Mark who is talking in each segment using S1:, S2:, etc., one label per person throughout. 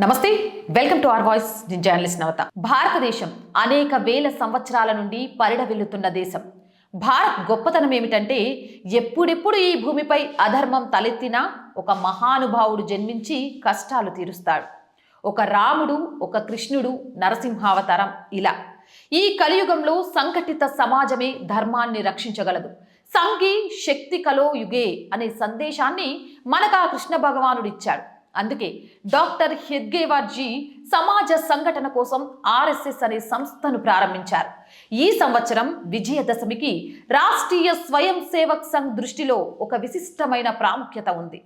S1: నమస్తే welcome to R Voice నేను journalist Navatha. భారతదేశం అనేక వేల సంవత్సరాల నుండి పరిడవిల్లుతున్న దేశం. భారత్ గొప్పతనం ఏమిటంటే ఎప్పుడెప్పుడు ఈ భూమిపై అధర్మం తలెత్తినా ఒక మహానుభావుడు జన్మించి కష్టాలు తీరుస్తాడు. ఒక రాముడు ఒక కృష్ణుడు నరసింహావతారం ఇలా. ఈ కలియుగంలో సంఘటిత సమాజమే ధర్మాన్ని రక్షించగలదు. సంఘి శక్తి కలో యుగే అనే సందేశాన్ని మనకు ఆ కృష్ణ భగవానుడిచ్చాడు. అందుకే డాక్టర్ హెద్గేవార్జీ సమాజ సంఘటన కోసం ఆర్ఎస్ఎస్ అనే సంస్థను ప్రారంభించారు. ఈ సంవత్సరం విజయదశమికి రాష్ట్రీయ స్వయం సేవక్ సంఘ్ దృష్టిలో ఒక విశిష్టమైన ప్రాముఖ్యత ఉంది.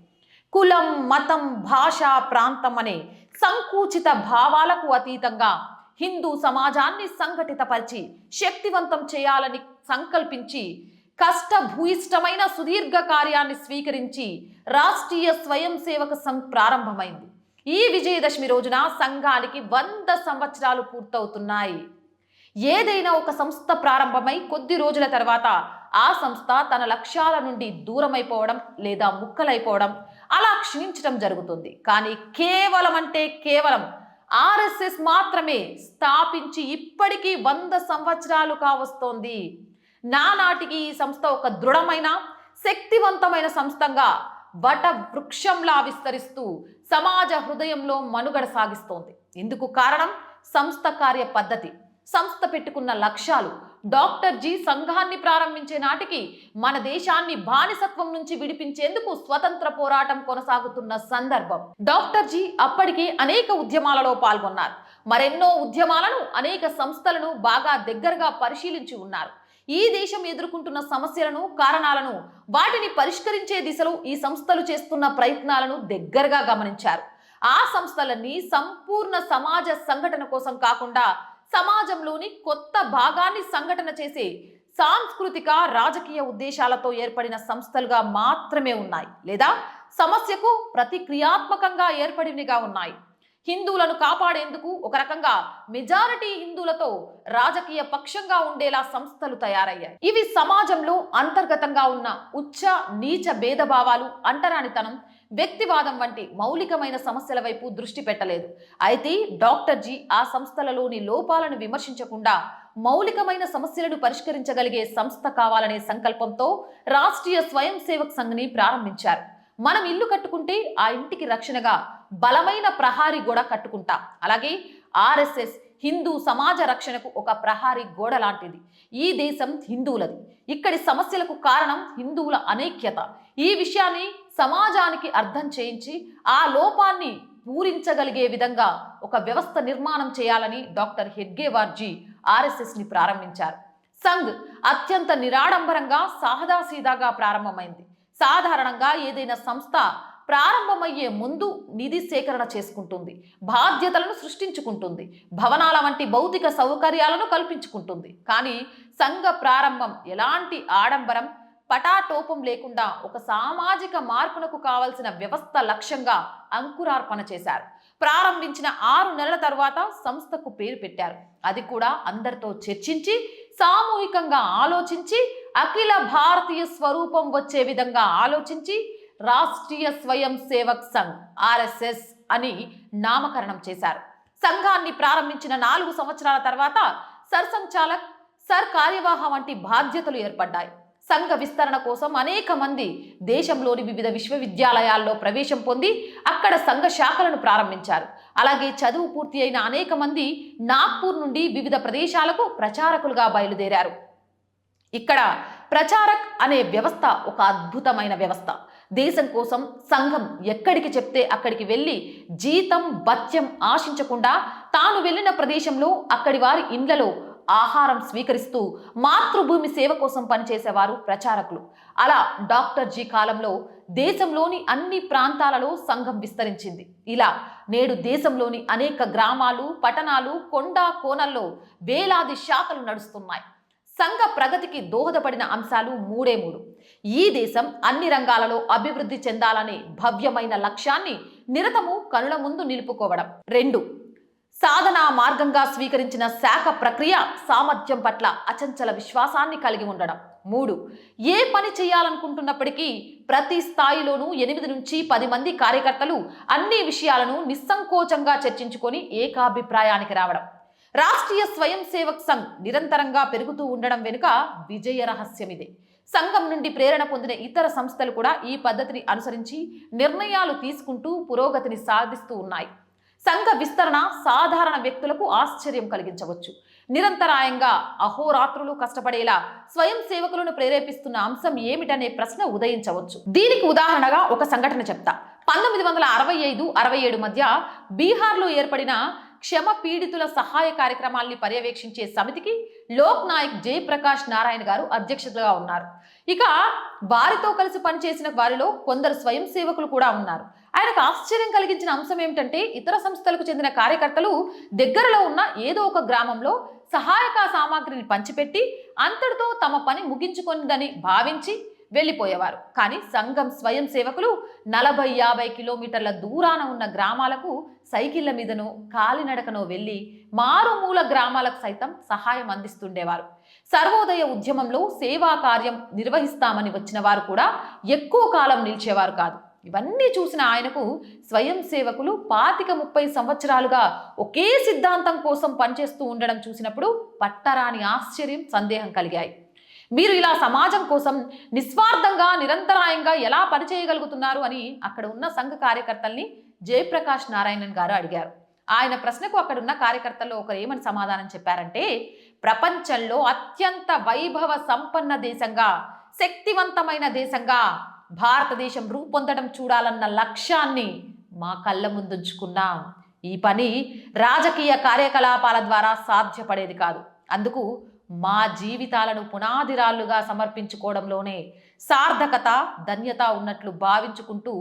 S1: కులం మతం భాష ప్రాంతం అనే సంకుచిత భావాలకు అతీతంగా హిందూ సమాజాన్ని సంఘటితపరిచి శక్తివంతం చేయాలని సంకల్పించి కష్టభూయిష్టమైన సుదీర్ఘ కార్యాన్ని స్వీకరించి రాష్ట్రీయ స్వయం సేవక సంఘ్ ప్రారంభమైంది. ఈ విజయదశమి రోజున సంఘానికి వంద సంవత్సరాలు పూర్తవుతున్నాయి. ఏదైనా ఒక సంస్థ ప్రారంభమై కొద్ది రోజుల తర్వాత ఆ సంస్థ తన లక్ష్యాల నుండి దూరమైపోవడం లేదా ముక్కలైపోవడం అలా క్షీణించడం జరుగుతుంది. కానీ కేవలం అంటే కేవలం ఆర్ఎస్ఎస్ మాత్రమే స్థాపించి ఇప్పటికీ వంద సంవత్సరాలు కావస్తోంది. నానాటికి ఈ సంస్థ ఒక దృఢమైన శక్తివంతమైన సంస్థగా వట వృక్షంలా విస్తరిస్తూ సమాజ హృదయంలో మనుగడ సాగిస్తోంది. ఇందుకు కారణం? సంస్థ కార్య పద్ధతి. సంస్థ పెట్టుకున్న లక్ష్యాలు. డాక్టర్ జీ సంఘాన్ని ప్రారంభించే నాటికి మన దేశాన్ని బానిసత్వం నుంచి విడిపించేందుకు స్వతంత్ర పోరాటం కొనసాగుతున్న సందర్భం. డాక్టర్ జీ అప్పటికి అనేక ఉద్యమాలలో పాల్గొన్నారు. మరెన్నో ఉద్యమాలను అనేక సంస్థలను బాగా దగ్గరగా పరిశీలించి ఉన్నారు. ఈ దేశం ఎదుర్కొంటున్న సమస్యలను కారణాలను వాటిని పరిష్కరించే దిశలో ఈ సంస్థలు చేస్తున్న ప్రయత్నాలను దగ్గరగా గమనించారు. ఆ సంస్థలన్నీ సంపూర్ణ సమాజ సంఘటన కోసం కాకుండా సమాజంలోని కొత్త భాగాన్ని సంఘటన చేసే సాంస్కృతిక రాజకీయ ఉద్దేశాలతో ఏర్పడిన సంస్థలుగా మాత్రమే ఉన్నాయి. లేదా సమస్యకు ప్రతిక్రియాత్మకంగా ఏర్పడినవిగా ఉన్నాయి. హిందువులను కాపాడేందుకు ఒక రకంగా మెజారిటీ హిందువులతో రాజకీయ పక్షంగా ఉండేలా సంస్థలు తయారయ్యాయి. ఇవి సమాజంలో అంతర్గతంగా ఉన్న ఉచ్చ నీచ భేదభావాలు అంటరానితనం వ్యక్తివాదం వంటి మౌలికమైన సమస్యల వైపు దృష్టి పెట్టలేదు. అయితే డాక్టర్ జీ ఆ సంస్థలలోని లోపాలను విమర్శించకుండా మౌలికమైన సమస్యలను పరిష్కరించగలిగే సంస్థ కావాలనే సంకల్పంతో రాష్ట్రీయ స్వయం సేవక్ సంఘ్ని ప్రారంభించారు. మనం ఇల్లు కట్టుకుంటే ఆ ఇంటికి రక్షణగా బలమైన ప్రహారీ గోడ కట్టుకుంటాం. అలాగే ఆర్ఎస్ఎస్ హిందూ సమాజ రక్షణకు ఒక ప్రహారీ గోడ లాంటిది. ఈ దేశం హిందువులది. ఇక్కడి సమస్యలకు కారణం హిందువుల అనైక్యత. ఈ విషయాన్ని సమాజానికి అర్థం చేయించి ఆ లోపాన్ని పూరించగలిగే విధంగా ఒక వ్యవస్థ నిర్మాణం చేయాలని డాక్టర్ హెడ్గేవార్జీ ఆర్ఎస్ఎస్ని ప్రారంభించారు. సంఘ్ అత్యంత నిరాడంబరంగా సాదాసీదాగా ప్రారంభమైంది. సాధారణంగా ఏదైనా సంస్థ ప్రారంభమయ్యే ముందు నిధి సేకరణ చేసుకుంటుంది బాధ్యతలను సృష్టించుకుంటుంది భవనాల వంటి భౌతిక సౌకర్యాలను కల్పించుకుంటుంది. కానీ సంఘ ప్రారంభం ఎలాంటి ఆడంబరం పటాటోపం లేకుండా ఒక సామాజిక మార్పునకు కావలసిన వ్యవస్థ లక్ష్యంగా అంకురార్పణ చేశారు. ప్రారంభించిన ఆరు నెలల తర్వాత సంస్థకు పేరు పెట్టారు. అది కూడా అందరితో చర్చించి సామూహికంగా ఆలోచించి అఖిల భారతీయ స్వరూపం వచ్చే విధంగా ఆలోచించి రాష్ట్రీయ స్వయం సేవక్ సంఘ్ ఆర్ఎస్ఎస్ అని నామకరణం చేశారు. సంఘాన్ని ప్రారంభించిన నాలుగు సంవత్సరాల తర్వాత సర్సంచాలక్ సర్ కార్యవాహ వంటి బాధ్యతలు ఏర్పడ్డాయి. సంఘ విస్తరణ కోసం అనేక మంది దేశంలోని వివిధ విశ్వవిద్యాలయాల్లో ప్రవేశం పొంది అక్కడ సంఘ శాఖలను ప్రారంభించారు. అలాగే చదువు పూర్తి అయిన అనేక మంది నాగ్పూర్ నుండి వివిధ ప్రదేశాలకు ప్రచారకులుగా బయలుదేరారు. ఇక్కడ ప్రచారక్ అనే వ్యవస్థ ఒక అద్భుతమైన వ్యవస్థ. దేశం కోసం సంఘం ఎక్కడికి చెప్తే అక్కడికి వెళ్ళి జీతం భత్యం ఆశించకుండా తాను వెళ్ళిన ప్రదేశంలో అక్కడి వారి ఇండ్లలో ఆహారం స్వీకరిస్తూ మాతృభూమి సేవ కోసం పనిచేసేవారు ప్రచారకులు. అలా డాక్టర్ జీ కాలంలో దేశంలోని అన్ని ప్రాంతాలలో సంఘం విస్తరించింది. ఇలా నేడు దేశంలోని అనేక గ్రామాలు పట్టణాలు కొండ కోనల్లో వేలాది శాఖలు నడుస్తున్నాయి. సంఘ ప్రగతికి దోహదపడిన అంశాలు మూడే మూడు. ఈ దేశం అన్ని రంగాలలో అభివృద్ధి చెందాలనే భవ్యమైన లక్ష్యాన్ని నిరతము కనుల ముందు నిలుపుకోవడం. రెండు. సాధనా మార్గంగా స్వీకరించిన శాఖ ప్రక్రియ సామర్థ్యం పట్ల అచంచల విశ్వాసాన్ని కలిగి ఉండడం. మూడు. ఏ పని చేయాలనుకుంటున్నప్పటికీ ప్రతి స్థాయిలోనూ ఎనిమిది నుంచి పది మంది కార్యకర్తలు అన్ని విషయాలను నిస్సంకోచంగా చర్చించుకొని ఏకాభిప్రాయానికి రావడం. రాష్ట్రీయ స్వయం సేవక్ సంఘ్ నిరంతరంగా పెరుగుతూ ఉండడం వెనుక విజయ రహస్యం ఇదే సంఘం నుండి ప్రేరణ పొందిన ఇతర సంస్థలు కూడా ఈ పద్ధతిని అనుసరించి నిర్ణయాలు తీసుకుంటూ పురోగతిని సాధిస్తూ ఉన్నాయి. సంఘ విస్తరణ సాధారణ వ్యక్తులకు ఆశ్చర్యం కలిగించవచ్చు. నిరంతరాయంగా అహోరాత్రులు కష్టపడేలా స్వయం సేవకులను ప్రేరేపిస్తున్న అంశం ఏమిటనే ప్రశ్న ఉదయించవచ్చు. దీనికి ఉదాహరణగా ఒక సంఘటన చెప్తా. పంతొమ్మిది వందల అరవై ఐదు అరవై ఏడు మధ్య బీహార్లో ఏర్పడిన క్షమ పీడితుల సహాయ కార్యక్రమాల్ని పర్యవేక్షించే సమితికి లోక్ నాయక్ జయప్రకాష్ నారాయణ గారు అధ్యక్షతగా ఉన్నారు. ఇక వారితో కలిసి పనిచేసిన వారిలో కొందరు స్వయం సేవకులు కూడా ఉన్నారు. ఆయనకు ఆశ్చర్యం కలిగించిన అంశం ఏమిటంటే ఇతర సంస్థలకు చెందిన కార్యకర్తలు దగ్గరలో ఉన్న ఏదో ఒక గ్రామంలో సహాయక సామాగ్రిని పంచిపెట్టి అంతటితో తమ పని ముగించుకుందని భావించి వెళ్ళిపోయేవారు. కానీ సంఘం స్వయం సేవకులు నలభై యాభై కిలోమీటర్ల దూరాన ఉన్న గ్రామాలకు సైకిళ్ళ మీదనో కాలినడకనో వెళ్ళి మారుమూల గ్రామాలకు సైతం సహాయం అందిస్తుండేవారు. సర్వోదయ ఉద్యమంలో సేవా కార్యం నిర్వహిస్తామని వచ్చిన వారు కూడా ఎక్కువ కాలం నిలిచేవారు కాదు. ఇవన్నీ చూసిన ఆయనకు స్వయం సేవకులు పాతిక ముప్పై సంవత్సరాలుగా ఒకే సిద్ధాంతం కోసం పనిచేస్తూ ఉండడం చూసినప్పుడు పట్టరాని ఆశ్చర్యం సందేహం కలిగాయి. మీరు ఇలా సమాజం కోసం నిస్వార్థంగా నిరంతరాయంగా ఎలా పనిచేయగలుగుతున్నారు అని అక్కడ ఉన్న సంఘ కార్యకర్తల్ని జయప్రకాష్ నారాయణన్ గారు అడిగారు. ఆయన ప్రశ్నకు అక్కడున్న కార్యకర్తల్లో ఒకరు ఏమని సమాధానం చెప్పారంటే ప్రపంచంలో అత్యంత వైభవ సంపన్న దేశంగా శక్తివంతమైన దేశంగా భారతదేశం రూపొందడం చూడాలన్న లక్ష్యాన్ని మా కళ్ళ ముందుంచుకున్నాం. ఈ పని రాజకీయ కార్యకలాపాల ద్వారా సాధ్యపడేది కాదు. అందుకు మా జీవితాలను పునాదిరాళ్ళుగా సమర్పించుకోవడంలోనే సార్థకత ధన్యత ఉన్నట్లు భావించుకుంటూ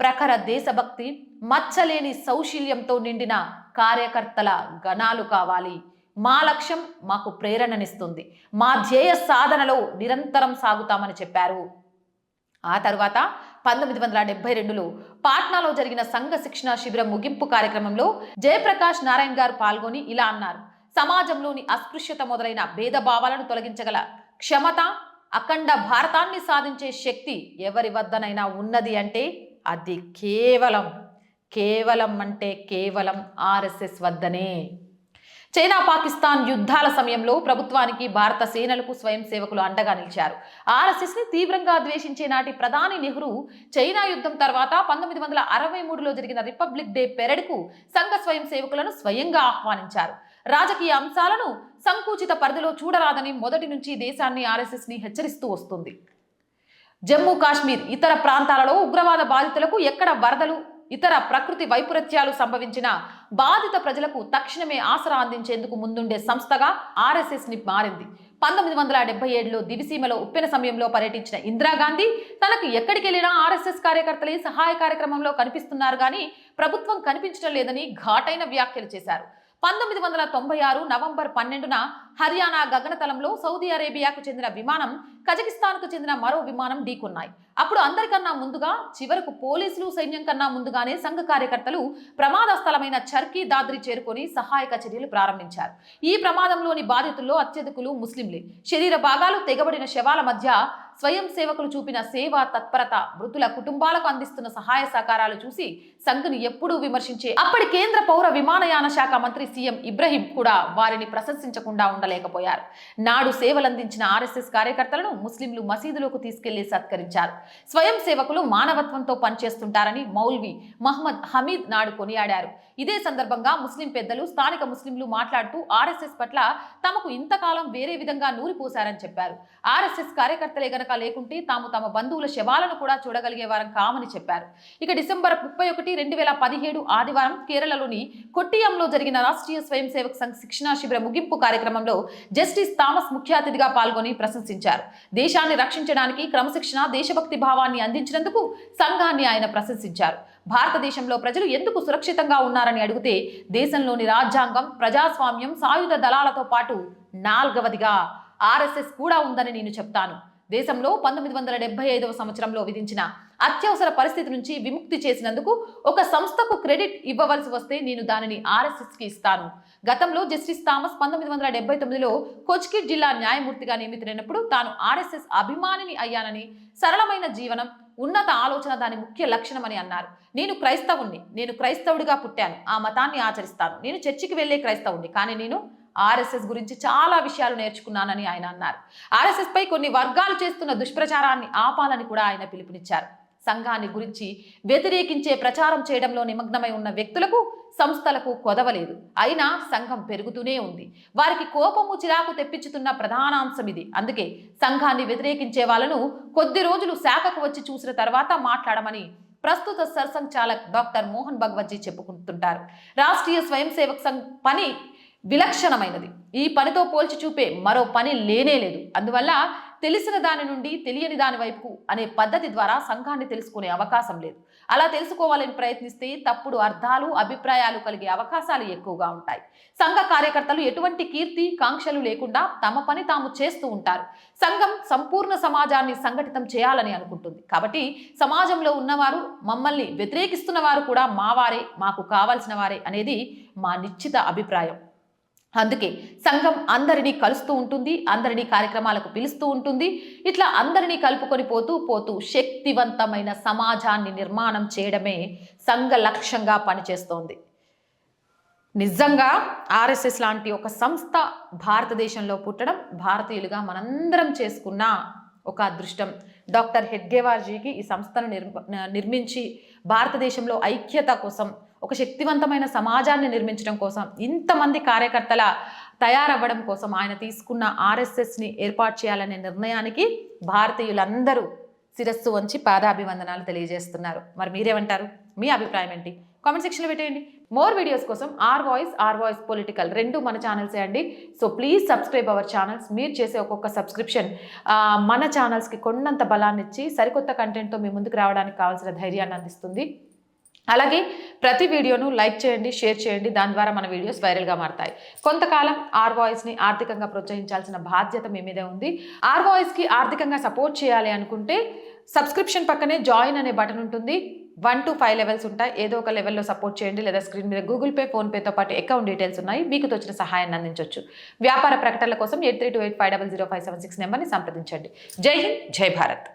S1: ప్రఖర దేశభక్తి మచ్చలేని సౌశీల్యంతో నిండిన కార్యకర్తల గణాలు కావాలి. మా లక్ష్యం మాకు ప్రేరణనిస్తుంది. మా ధ్యేయ సాధనలో నిరంతరం సాగుతామని చెప్పారు. ఆ తర్వాత పంతొమ్మిది వందల డెబ్బై రెండులో పాట్నాలో జరిగిన సంఘ శిక్షణ శిబిరం ముగింపు కార్యక్రమంలో జయప్రకాష్ నారాయణ్ గారు పాల్గొని ఇలా అన్నారు. సమాజంలోని అస్పృశ్యత మొదలైన భేదభావాలను తొలగించగల క్షమత అఖండ భారతాన్ని సాధించే శక్తి ఎవరి వద్దనైనా ఉన్నది అంటే అది కేవలం కేవలం అంటే కేవలం ఆర్ఎస్ఎస్ వద్దనే. చైనా పాకిస్తాన్ యుద్ధాల సమయంలో ప్రభుత్వానికి భారత సేనలకు స్వయం సేవకులు అండగా నిలిచారు. ఆర్ఎస్ఎస్ని తీవ్రంగా ద్వేషించే నాటి ప్రధాని నెహ్రూ చైనా యుద్ధం తర్వాత పంతొమ్మిది వందల అరవై మూడులో జరిగిన రిపబ్లిక్ డే పెరడ్కు సంఘ స్వయం సేవకులను స్వయంగా ఆహ్వానించారు. రాజకీయ అంశాలను సంకుచిత పరిధిలో చూడరాదని మొదటి నుంచి దేశాన్ని ఆర్ఎస్ఎస్ని హెచ్చరిస్తూ వస్తుంది. జమ్మూ కాశ్మీర్ ఇతర ప్రాంతాలలో ఉగ్రవాద బాధితులకు ఎక్కడ వరదలు ఇతర ప్రకృతి వైపరీత్యాలు సంభవించిన బాధిత ప్రజలకు తక్షణమే ఆసరా అందించేందుకు ముందుండే సంస్థగా ఆర్ఎస్ఎస్ని మారింది. పంతొమ్మిది వందల డెబ్బై ఏడులో దివిసీమలో ఉప్పెన సమయంలో పర్యటించిన ఇందిరాగాంధీ తనకు ఎక్కడికి వెళ్ళినా ఆర్ఎస్ఎస్ కార్యకర్తలే సహాయ కార్యక్రమంలో కనిపిస్తున్నారు కానీ ప్రభుత్వం కనిపించడం లేదని ఘాటైన వ్యాఖ్యలు చేశారు. పంతొమ్మిది వందల తొంభై ఆరు నవంబర్ పన్నెండున హర్యానా గగనతలంలో సౌదీ అరేబియాకు చెందిన విమానం కజకిస్తాన్కు చెందిన మరో విమానం ఢీకొన్నాయి. అప్పుడు అందరికన్నా ముందుగా చివరకు పోలీసులు సైన్యం కన్నా ముందుగానే సంఘ కార్యకర్తలు ప్రమాద స్థలమైన చర్కీ దాద్రి చేరుకొని సహాయక చర్యలు ప్రారంభించారు. ఈ ప్రమాదంలోని బాధితుల్లో అత్యధికులు ముస్లింలే. శరీర భాగాలు తెగబడిన శవాల మధ్య స్వయం సేవకులు చూపిన సేవా తత్పరత మృతుల కుటుంబాలకు అందిస్తున్న సహాయ సహకారాలు చూసి సంఘ్ను ఎప్పుడూ విమర్శించే అప్పటి కేంద్ర పౌర విమానయాన శాఖ మంత్రి సీఎం ఇబ్రహీం కూడా వారిని ప్రశంసించకుండా ఉండలేకపోయారు. నాడు సేవలందించిన ఆర్ఎస్ఎస్ కార్యకర్తలను ముస్లింలు మసీదులోకి తీసుకెళ్ళి సత్కరించారు. స్వయం సేవకులు మానవత్వంతో పనిచేస్తుంటారని మౌల్వి మహమ్మద్ హమీద్ నాడు కొనియాడారు. ఇదే సందర్భంగా ముస్లిం పెద్దలు స్థానిక ముస్లింలు మాట్లాడుతూ ఆర్ఎస్ఎస్ పట్ల తమకు ఇంతకాలం వేరే విధంగా నూరిపోశారని చెప్పారు. ఆర్ఎస్ఎస్ కార్యకర్తలే గనక లేకుంటే తాము తమ బంధువుల శవాలను కూడా చూడగలిగే వారం కామని చెప్పారు. ఇక డిసెంబర్ ముప్పై ఒకటి రెండు వేల పదిహేడు ఆదివారం కేరళలోని కొట్టియంలో జరిగిన రాష్ట్రీయ స్వయం సేవక్ సంఘ్ శిక్షణా శిబిర ముగింపు కార్యక్రమంలో జస్టిస్ థామస్ ముఖ్య అతిథిగా పాల్గొని ప్రశంసించారు. దేశాన్ని రక్షించడానికి క్రమశిక్షణ దేశభక్తి భావాన్ని అందించినందుకు సంఘాన్ని ఆయన ప్రశంసించారు. భారతదేశంలో ప్రజలు ఎందుకు సురక్షితంగా ఉన్నారని అడిగితే దేశంలోని రాజ్యాంగం ప్రజాస్వామ్యం సాయుధ దళాలతో పాటు నాల్గవదిగా ఆర్ఎస్ఎస్ కూడా ఉందని నేను చెప్తాను. దేశంలో పంతొమ్మిది వందల డెబ్బై ఐదవ సంవత్సరంలో విధించిన అత్యవసర పరిస్థితి నుంచి విముక్తి చేసినందుకు ఒక సంస్థకు క్రెడిట్ ఇవ్వవలసి వస్తే నేను దానిని ఆర్ఎస్ఎస్కి ఇస్తాను. గతంలో జస్టిస్ థామస్ పంతొమ్మిది వందల డెబ్బై తొమ్మిదిలో కొచ్కిట్ జిల్లా న్యాయమూర్తిగా నియమితులైనప్పుడు తాను ఆర్ఎస్ఎస్ అభిమానిని అయ్యానని సరళమైన జీవనం ఉన్నత ఆలోచన దాని ముఖ్య లక్షణమని అన్నారు. నేను క్రైస్తవుణ్ణి నేను క్రైస్తవుడిగా పుట్టాను ఆ మతాన్ని ఆచరిస్తాను. నేను చర్చికి వెళ్ళే క్రైస్తవుణ్ణి కానీ నేను ఆర్ఎస్ఎస్ గురించి చాలా విషయాలు నేర్చుకున్నానని ఆయన అన్నారు. ఆర్ఎస్ఎస్ పై కొన్ని వర్గాలు చేస్తున్న దుష్ప్రచారాన్ని ఆపాలని కూడా ఆయన పిలుపునిచ్చారు. సంఘాన్ని గురించి వ్యతిరేకించే ప్రచారం చేయడంలో నిమగ్నమై ఉన్న వ్యక్తులకు సంస్థలకు కొదవలేదు. అయినా సంఘం పెరుగుతూనే ఉంది. వారికి కోపము చిరాకు తెప్పించుతున్న ప్రధాన అంశం ఇది. అందుకే సంఘాన్ని వ్యతిరేకించే వాళ్ళను కొద్ది రోజులు శాఖకు వచ్చి చూసిన తర్వాత మాట్లాడమని ప్రస్తుత సర్సంఘ్ డాక్టర్ మోహన్ భగవత్జీ చెప్పుకుంటుంటారు. రాష్ట్రీయ స్వయం సేవక్ సంఘ్ పని విలక్షణమైనది. ఈ పనితో పోల్చి చూపే మరో పని లేనే లేదు. అందువల్ల తెలిసిన దాని నుండి తెలియని దాని వైపు అనే పద్ధతి ద్వారా సంఘాన్ని తెలుసుకునే అవకాశం లేదు. అలా తెలుసుకోవాలని ప్రయత్నిస్తే తప్పుడు అర్థాలు అభిప్రాయాలు కలిగే అవకాశాలు ఎక్కువగా ఉంటాయి. సంఘ కార్యకర్తలు ఎటువంటి కీర్తి కాంక్షలు లేకుండా తమ పని తాము చేస్తూ ఉంటారు. సంఘం సంపూర్ణ సమాజాన్ని సంఘటితం చేయాలని అనుకుంటుంది. కాబట్టి సమాజంలో ఉన్నవారు మమ్మల్ని వ్యతిరేకిస్తున్న వారు కూడా మావారే మాకు కావాల్సిన వారే అనేది మా నిశ్చిత అభిప్రాయం. అందుకే సంఘం అందరినీ కలుస్తూ ఉంటుంది అందరినీ కార్యక్రమాలకు పిలుస్తూ ఉంటుంది. ఇట్లా అందరినీ కలుపుకొని పోతూ పోతూ శక్తివంతమైన సమాజాన్ని నిర్మాణం చేయడమే సంఘ లక్ష్యంగా పనిచేస్తోంది. నిజంగా ఆర్ఎస్ఎస్ లాంటి ఒక సంస్థ భారతదేశంలో పుట్టడం భారతీయులుగా మనందరం చేసుకున్న ఒక అదృష్టం. డాక్టర్ హెడ్గేవార్జీకి ఈ సంస్థను నిర్మించి భారతదేశంలో ఐక్యత కోసం ఒక శక్తివంతమైన సమాజాన్ని నిర్మించడం కోసం ఇంతమంది కార్యకర్తల తయారవ్వడం కోసం ఆయన తీసుకున్న ఆర్ఎస్ఎస్ని ఏర్పాటు చేయాలనే నిర్ణయానికి భారతీయులందరూ శిరస్సు వంచి పాదాభివందనాలు తెలియజేస్తున్నారు. మరి మీరేమంటారు? మీ అభిప్రాయం ఏంటి? కామెంట్ సెక్షన్లో పెట్టేయండి. మోర్ వీడియోస్ కోసం R Voice R Voice political రెండు మన ఛానల్సే అండి. So please subscribe our channels. మీరు చేసే ఒక్కొక్క సబ్స్క్రిప్షన్ మన ఛానల్స్కి కొన్నంత బలాన్ని ఇచ్చి సరికొత్త కంటెంట్తో మీ ముందుకు రావడానికి కావాల్సిన ధైర్యాన్ని అందిస్తుంది. అలాగే ప్రతి వీడియోను లైక్ చేయండి షేర్ చేయండి. దాని ద్వారా మన వీడియోస్ వైరల్గా మారతాయి. కొంతకాలం ఆర్ వాయిస్ని ఆర్థికంగా ప్రోత్సహించాల్సిన బాధ్యత మీ మీదే ఉంది. ఆర్ వాయిస్కి ఆర్థికంగా సపోర్ట్ చేయాలి అనుకుంటే సబ్స్క్రిప్షన్ పక్కనే జాయిన్ అనే బటన్ ఉంటుంది. వన్ టు ఫైవ్ లెవెల్స్ ఉంటాయి. ఏదో ఒక లెవెల్లో సపోర్ట్ చేయండి లేదా స్క్రీన్ మీద గూగుల్ పే ఫోన్పేతో పాటు అకౌంట్ డీటెయిల్స్ ఉన్నాయి. మీకు తోచిన సహాయాన్ని అందించవచ్చు వ్యాపార ప్రకటనల కోసం eight three two eight five double zero five seven six నెంబర్ని సంప్రదించండి. జై హింద్ జై భారత్.